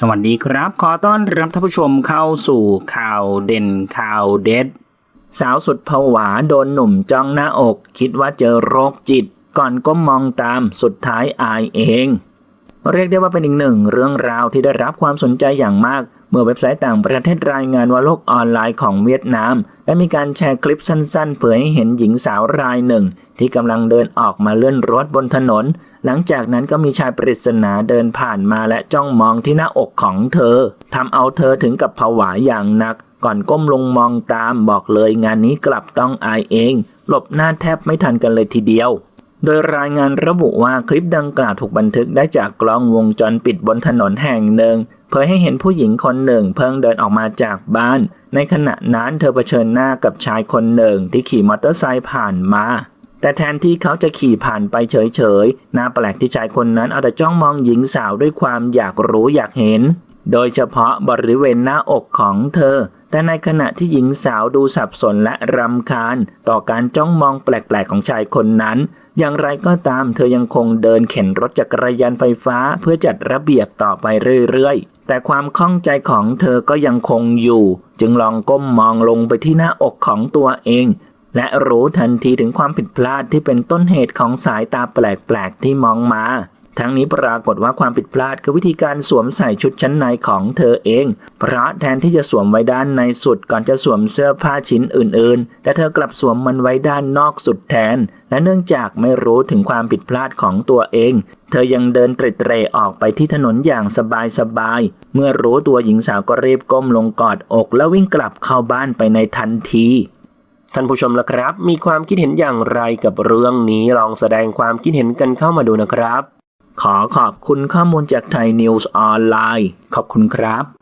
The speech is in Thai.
สวัสดีครับ ขอต้อนรับท่านผู้ชมเข้าสู่ข่าวเด่นข่าวเด็ด สาวสุดผวาโดนหนุ่มจ้องหน้าอก คิดว่าเจอโรคจิต ก่อนก้มมองตามสุดท้ายอายเอง เรียกได้ว่าเป็นอีกหนึ่งเรื่องราวที่ได้รับความสนใจอย่างมาก เมื่อเว็บไซต์ต่างประเทศรายงานว่าโลกออนไลน์ของเวียดนามได้มีการแชร์คลิปสั้นๆ เผยให้เห็นหญิงสาวรายหนึ่ง ที่กำลังเดินออกมาเลื่อนรถบนถนน หลังจากนั้นก็มีชายปริศนาเดินผ่านมาและจ้องมองที่หน้าอกของเธอทำเอาเธอถึงกับผวาอย่างหนัก ก่อนก้มลงมองตามบอกเลยงานนี้กลับต้องอายเอง หลบหน้าแทบไม่ทันกันเลยทีเดียว โดยรายงานระบุว่าคลิปดังกล่าวถูกบันทึกได้จากกล้องวงจรปิดบนถนนแห่งหนึ่ง เผยให้เห็นผู้หญิงคนหนึ่งเพิ่งเดินออกมาจากบ้าน ในขณะนั้นเธอเผชิญหน้ากับชายคนหนึ่งที่ขี่มอเตอร์ไซค์ผ่านมา แต่แทนที่เขาจะขี่ผ่านไปเฉยๆน่าแปลกที่ชายคนนั้นเอาแต่จ้องมองหญิงสาวด้วยความอยากรู้อยากเห็น โดยเฉพาะบริเวณหน้าอกของเธอ แต่ในขณะที่หญิงสาวดูสับสนและรำคาญ ต่อการจ้องมองแปลกๆของชายคนนั้น อย่างไรก็ตามเธอยังคงเดินเข็นรถจักรยานไฟฟ้าเพื่อจัดระเบียบต่อไปเรื่อยๆ แต่ความข้องใจของเธอก็ยังคงอยู่ จึงลองก้มมองลงไปที่หน้าอกของตัวเองและรู้ทันทีถึงความผิดพลาดที่เป็นต้นเหตุของสายตาแปลกๆที่มองมา ทั้งนี้ปรากฏว่าความผิดพลาดคือวิธีการสวมใส่ชุดชั้นในของเธอเอง เพราะแทนที่จะสวมไว้ด้านในสุดก่อนจะสวมเสื้อผ้าชิ้นอื่น ๆ แต่เธอกลับสวมมันไว้ด้านนอกสุดแทน และเนื่องจากไม่รู้ถึงความผิดพลาดของตัวเอง เธอยังเดินเตร็ดเตร่ออกไปที่ถนนอย่างสบายๆ เมื่อรู้ตัวหญิงสาวก็รีบก้มลงกอดอก แล้ววิ่งกลับเข้าบ้านไปในทันทีท่านผู้ชมล่ะครับ มีความคิดเห็นอย่างไรกับเรื่องนี้ลองแสดงความคิดเห็นกันเข้ามาดูนะครับ ขอขอบคุณข้อมูลจากไทยนิวส์ออนไลน์ ขอบคุณครับ